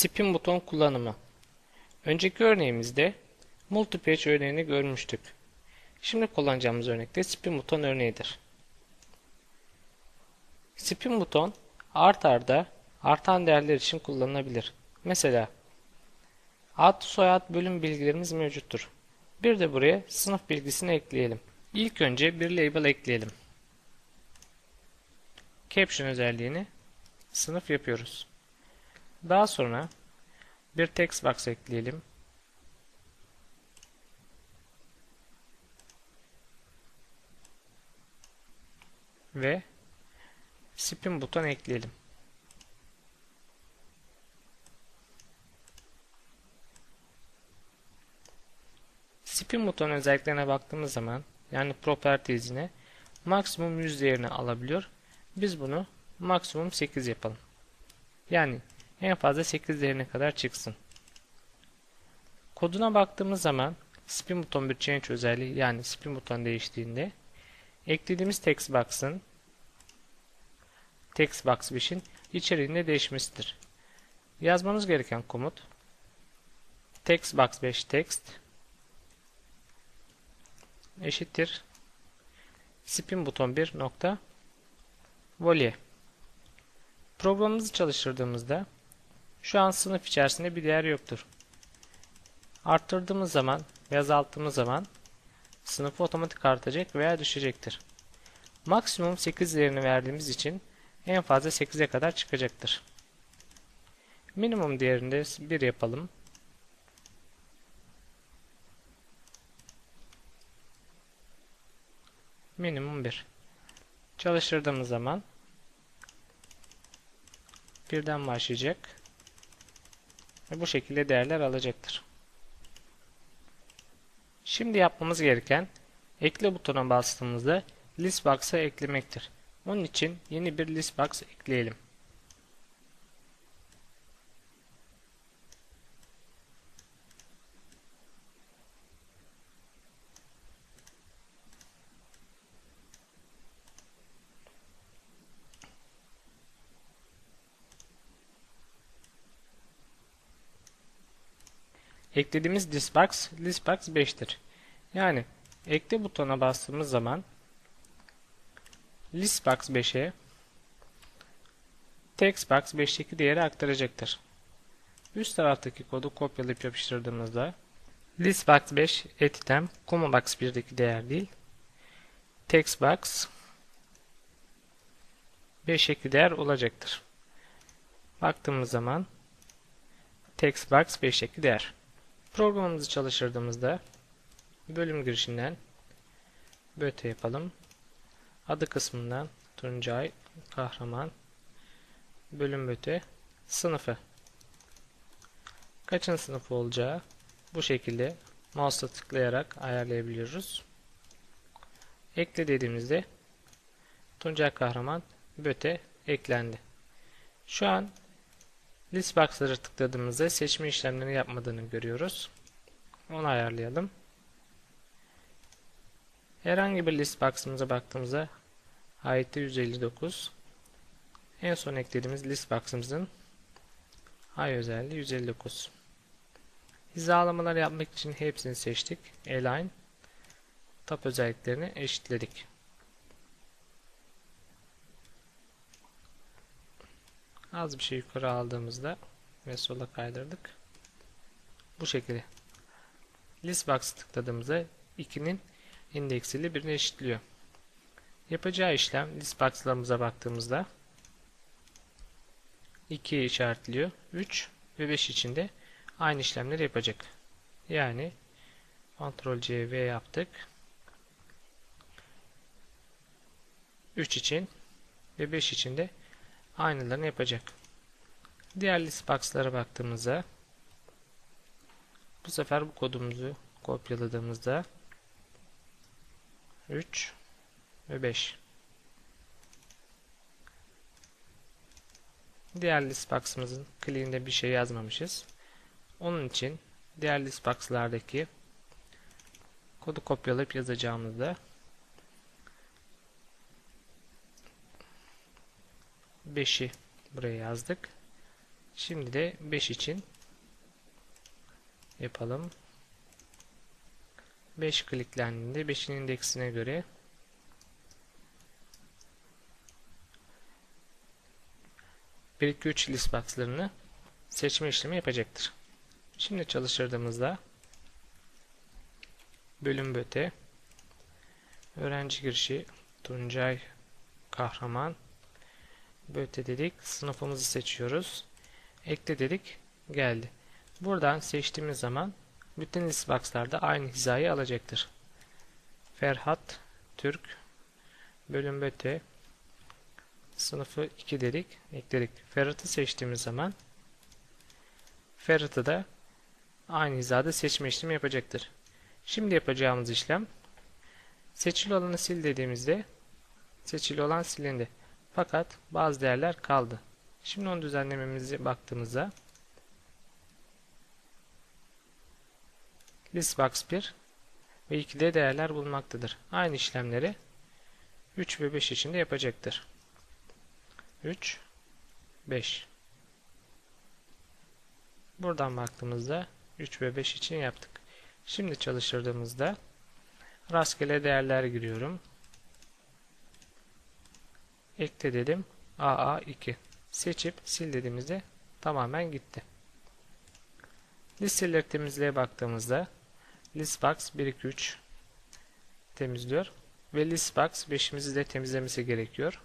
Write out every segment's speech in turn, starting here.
Spin buton kullanımı. Önceki örneğimizde multipage örneğini görmüştük. Şimdi kullanacağımız örnekte spin buton örneğidir. Spin buton art arda artan değerler için kullanılabilir. Mesela ad, soyad, bölüm bilgilerimiz mevcuttur. Bir de buraya sınıf bilgisini ekleyelim. İlk önce bir label ekleyelim. Caption özelliğini sınıf yapıyoruz. Daha sonra bir text box ekleyelim. Ve spin buton ekleyelim. Spin buton özelliklerine baktığımız zaman yani properties'ine maksimum 100 değerini alabiliyor. Biz bunu maksimum 8 yapalım. Yani en fazla 8 değerine kadar çıksın. Koduna baktığımız zaman spin buton bir change özelliği yani spin buton değiştiğinde eklediğimiz text box'ın text box 5'in içeriğinde değişmesidir. Yazmamız gereken komut text box 5 text eşittir spin buton 1 nokta volye. Programımızı çalıştırdığımızda şu an sınıf içerisinde bir değer yoktur. Arttırdığımız zaman ve azalttığımız zaman sınıfı otomatik artacak veya düşecektir. Maksimum 8 değerini verdiğimiz için en fazla 8'e kadar çıkacaktır. Minimum değerinde 1 yapalım. Minimum 1. Çalıştırdığımız zaman birden başlayacak ve bu şekilde değerler alacaktır. Şimdi yapmamız gereken ekle butonuna bastığımızda list box'a eklemektir. Onun için yeni bir list box ekleyelim. Eklediğimiz listbox listbox 5'tir. Yani ekle butona bastığımız zaman listbox 5'e textbox 5'teki değeri aktaracaktır. Üst taraftaki kodu kopyalayıp yapıştırdığımızda listbox 5 etitem box 1'deki değer değil textbox 5'teki değer olacaktır. Baktığımız zaman textbox 5'teki değer. Programımızı çalıştırdığımızda bölüm girişinden böte yapalım. Adı kısmından Tuncay Kahraman bölüm böte sınıfı. Kaçın sınıfı olacağı bu şekilde mouse'la tıklayarak ayarlayabiliyoruz. Ekle dediğimizde Tuncay Kahraman böte eklendi. Şu an List box'ları tıkladığımızda seçme işlemlerini yapmadığını görüyoruz. Onu ayarlayalım. Herhangi bir list box'ımıza baktığımızda ait 159. En son eklediğimiz list box'ımızın ay özelliği 159. Hizalamalar yapmak için hepsini seçtik. Align tab özelliklerini eşitledik. Az bir şey yukarı aldığımızda ve sola kaydırdık. Bu şekilde. List box tıkladığımızda 2'nin indeksiyle 1'ini eşitliyor. Yapacağı işlem list box'larımıza baktığımızda 2'yi işaretliyor. 3 ve 5 için de aynı işlemleri yapacak. Yani Ctrl C V yaptık. 3 için ve 5 için de aynılarını yapacak. Diğer list box'lara baktığımızda bu sefer bu kodumuzu kopyaladığımızda 3 ve 5 Diğer list box'ımızın clean'de bir şey yazmamışız. Onun için diğer list box'lardaki kodu kopyalayıp yazacağımızda 5'i buraya yazdık. Şimdi de 5 için yapalım. 5 kliklendiğinde 5'in indeksine göre bir iki üç list box'larını seçme işlemi yapacaktır. Şimdi çalıştırdığımızda bölüm böte öğrenci girişi Tuncay Kahraman böte dedik. Sınıfımızı seçiyoruz. Ekle dedik. Geldi. Buradan seçtiğimiz zaman bütün list box'larda aynı hizayı alacaktır. Ferhat Türk bölüm böte sınıfı 2 dedik ekledik. Ferhat'ı seçtiğimiz zaman Ferhat'ı da aynı hizada seçme işlemi yapacaktır. Şimdi yapacağımız işlem seçili olanı sil dediğimizde seçili olan silindi. Fakat bazı değerler kaldı. Şimdi onu düzenlememize baktığımızda listbox 1 ve 2'de değerler bulunmaktadır. Aynı işlemleri 3 ve 5 için de yapacaktır. 3 5 Buradan baktığımızda 3 ve 5 için yaptık. Şimdi çalıştırdığımızda rastgele değerler giriyorum. Ekle dedim. AA2 seçip sil dediğimizde tamamen gitti. Listeleri temizliğe baktığımızda listbox 1 2 3 temizliyor ve listbox 5'imizi de temizlemesi gerekiyor.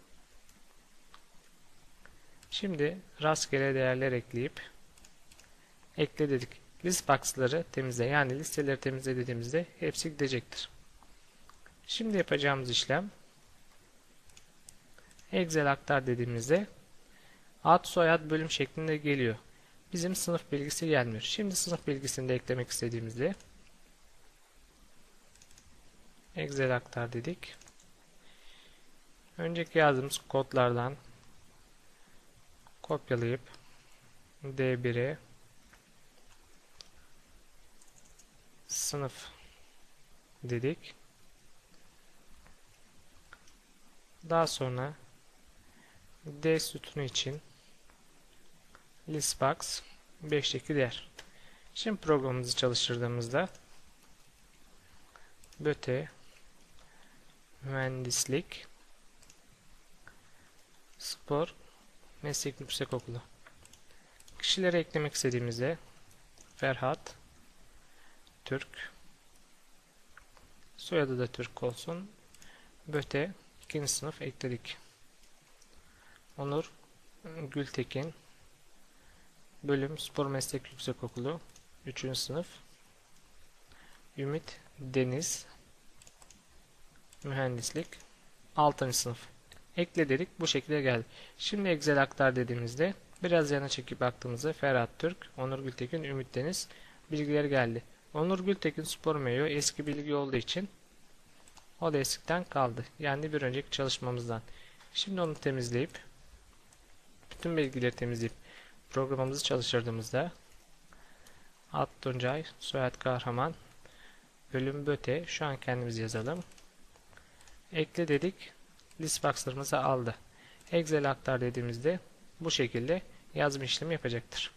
Şimdi rastgele değerler ekleyip ekle dedik list box'ları temizle yani listeleri temizle dediğimizde hepsi gidecektir. Şimdi yapacağımız işlem Excel aktar dediğimizde ad soyad bölüm şeklinde geliyor. Bizim sınıf bilgisi gelmiyor. Şimdi sınıf bilgisini de eklemek istediğimizde Excel aktar dedik. Önceki yazdığımız kodlardan kopyalayıp D1'e sınıf dedik. Daha sonra D sütunu için listbox 5'teki değer. Şimdi programımızı çalıştırdığımızda BÖTE mühendislik spor meslek yüksek okulu kişilere eklemek istediğimizde Ferhat Türk. Soyadı da Türk olsun. Böte ikinci sınıf ekledik. Onur Gültekin Bölüm Spor Meslek Yüksekokulu 3. sınıf Ümit Deniz Mühendislik 6. sınıf Ekle dedik bu şekilde geldi. Şimdi Excel aktar dediğimizde biraz yana çekip baktığımızda Ferhat Türk, Onur Gültekin, Ümit Deniz bilgileri geldi. Onur Gültekin spor meyo eski bilgi olduğu için o da eskiden kaldı. Yani bir önceki çalışmamızdan. Şimdi onu temizleyip bütün bilgileri temizleyip programımızı çalıştırdığımızda Ad Tuncay, Soyad Kahraman, Bölüm Böte şu an kendimiz yazalım. Ekle dedik. List box'larımızı aldı. Excel aktar dediğimizde bu şekilde yazım işlemi yapacaktır.